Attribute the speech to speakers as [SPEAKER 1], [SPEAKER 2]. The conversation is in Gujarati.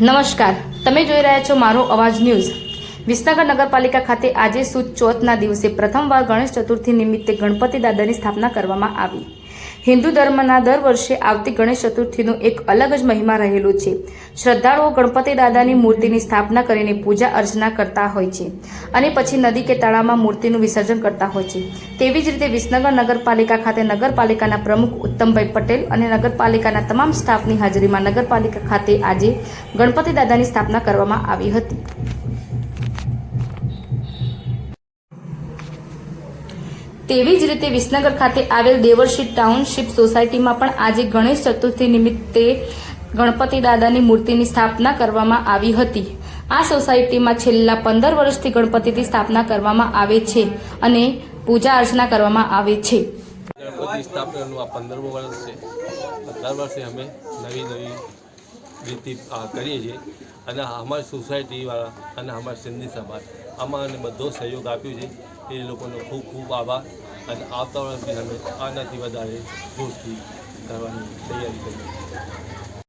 [SPEAKER 1] નમસ્કાર. તમે જોઈ રહ્યા છો મારો અવાજ ન્યૂઝ. વિસનગર નગરપાલિકા ખાતે આજે સુદ ચોથના દિવસે પ્રથમવાર ગણેશ ચતુર્થી નિમિત્તે ગણપતિ દાદાની સ્થાપના કરવામાં આવી. હિન્દુ ધર્મના દર વર્ષે આવતી ગણેશ ચતુર્થીનો એક અલગ જ મહિમા રહેલો છે. શ્રદ્ધાળુઓ ગણપતિ દાદાની મૂર્તિની સ્થાપના કરીને પૂજા અર્ચના કરતા હોય છે અને પછી નદી કે તળાવમાં મૂર્તિનું વિસર્જન કરતા હોય છે. તેવી જ રીતે વિસનગર નગરપાલિકા ખાતે નગરપાલિકાના પ્રમુખ ઉત્તમભાઈ પટેલ અને નગરપાલિકાના તમામ સ્ટાફની હાજરીમાં નગરપાલિકા ખાતે આજે ગણપતિ દાદાની સ્થાપના કરવામાં આવી હતી. તેવી જ રીતે વિસનગર ખાતે આવેલ દેવર્ષી ટાઉનશીપ સોસાયટીમાં પણ આજે ગણેશ ચતુર્થી નિમિત્તે ગણપતિ દાદાની મૂર્તિની સ્થાપના કરવામાં આવી હતી. આ સોસાયટીમાં છેલ્લા પંદર વર્ષથી ગણપતિની સ્થાપના કરવામાં આવે છે અને પૂજા અર્ચના કરવામાં આવે છે.
[SPEAKER 2] ગણપતિ સ્થાપનાનું આ પંદરમું વર્ષ છે. દર વર્ષે અમે નવી નવી રીતિ કરીએ છીએ. અને અમારી સોસાયટીવાળા અને અમારી સિંધી સમાજ અમારે બધો સહયોગ આપ્યો છે. એ લોકોનો ખૂબ ખૂબ આભાર અને આવતા વર્ષથી અમે આનાથી વધારે ખુશથી કરવાની તૈયારી કરીએ.